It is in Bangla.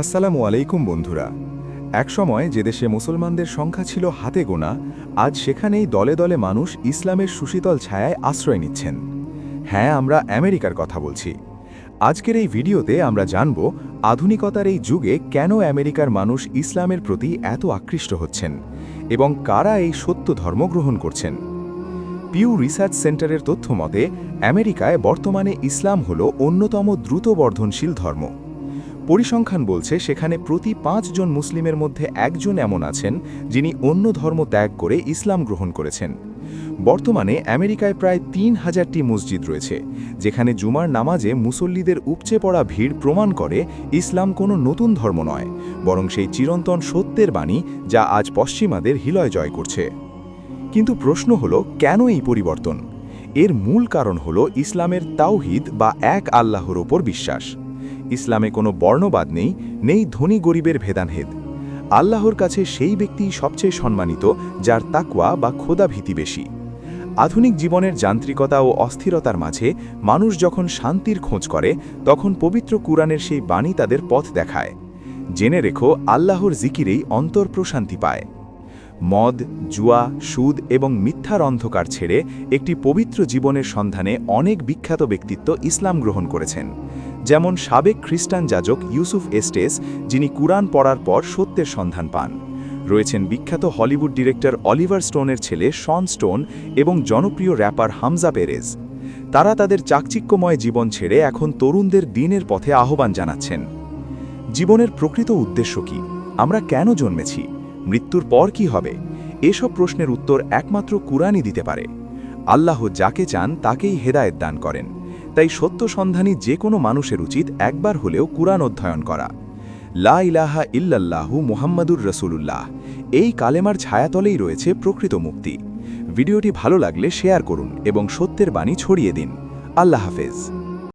আসসালামু আলাইকুম বন্ধুরা। একসময় যে দেশে মুসলমানদের সংখ্যা ছিল হাতে গোনা, আজ সেখানেই দলে দলে মানুষ ইসলামের সুশীতল ছায়ায় আশ্রয় নিচ্ছেন। হ্যাঁ আমরা আমেরিকার কথা বলছি। আজকের এই ভিডিওতে আমরা জানব আধুনিকতার এই যুগে কেন আমেরিকার মানুষ ইসলামের প্রতি এত আকৃষ্ট হচ্ছেন এবং কারা এই সত্য ধর্ম গ্রহণ করছেন। পিউ রিসার্চ সেন্টারের তথ্য মতে, আমেরিকায় বর্তমানে ইসলাম হল অন্যতম দ্রুত বর্ধনশীল ধর্ম। পরিসংখ্যান বলছে সেখানে প্রতি পাঁচজন মুসলিমের মধ্যে একজন এমন আছেন যিনি অন্য ধর্ম ত্যাগ করে ইসলাম গ্রহণ করেছেন। বর্তমানে আমেরিকায় প্রায় তিন হাজারটি মসজিদ রয়েছে, যেখানে জুমার নামাজে মুসল্লিদের উপচে পড়া ভিড় প্রমাণ করে ইসলাম কোনো নতুন ধর্ম নয়, বরং সেই চিরন্তন সত্যের বাণী যা আজ পশ্চিমাদের হিলয় জয় করছে। কিন্তু প্রশ্ন হল, কেন এই পরিবর্তন? এর মূল কারণ হল ইসলামের তাওহিদ বা এক আল্লাহর ওপর বিশ্বাস। ইসলামে কোনো বর্ণবাদ নেই নেই ধনী গরিবের ভেদানভেদ আল্লাহর কাছে সেই ব্যক্তি সবচেয়ে সম্মানিত, যার তাকওয়া বা খোদা ভীতি বেশি। আধুনিক জীবনের যান্ত্রিকতা ও অস্থিরতার মাঝে মানুষ যখন শান্তির খোঁজ করে, তখন পবিত্র কুরআনের সেই বাণী তাদের পথ দেখায়। জেনে রেখো, আল্লাহর জিকিরেই অন্তর প্রশান্তি পায়। মদ, জুয়া, সুদ এবং মিথ্যার অন্ধকার ছেড়ে একটি পবিত্র জীবনের সন্ধানে অনেক বিখ্যাত ব্যক্তিত্ব ইসলাম গ্রহণ করেছেন। যেমন সাবেক খ্রিস্টান যাজক ইউসুফ এস্টেস, যিনি কুরআন পড়ার পর সত্যের সন্ধান পান। রয়েছেন বিখ্যাত হলিউড ডিরেক্টর অলিভার স্টোনের ছেলে শন স্টোন এবং জনপ্রিয় র্যাপার হামজা পেরেজ। তারা তাদের চাকচিক্যময় জীবন ছেড়ে এখন তরুণদের দিনের পথে আহ্বান জানাচ্ছেন। জীবনের প্রকৃত উদ্দেশ্য কি? আমরা কেন জন্মেছি? মৃত্যুর পর কি হবে? এসব প্রশ্নের উত্তর একমাত্র কুরআনই দিতে পারে। আল্লাহ যাকে চান তাকেই হেদায়েত দান করেন। তাই সত্য সন্ধানী যে কোনো মানুষের উচিত একবার হলেও কুরআন অধ্যয়ন করা। লা ইলাহা ইল্লাল্লাহু মুহাম্মাদুর রসুলুল্লাহ। এই কালেমার ছায়াতলেই রয়েছে প্রকৃত মুক্তি। ভিডিওটি ভালো লাগলে শেয়ার করুন এবং সত্যের বাণী ছড়িয়ে দিন। আল্লাহ হাফেজ।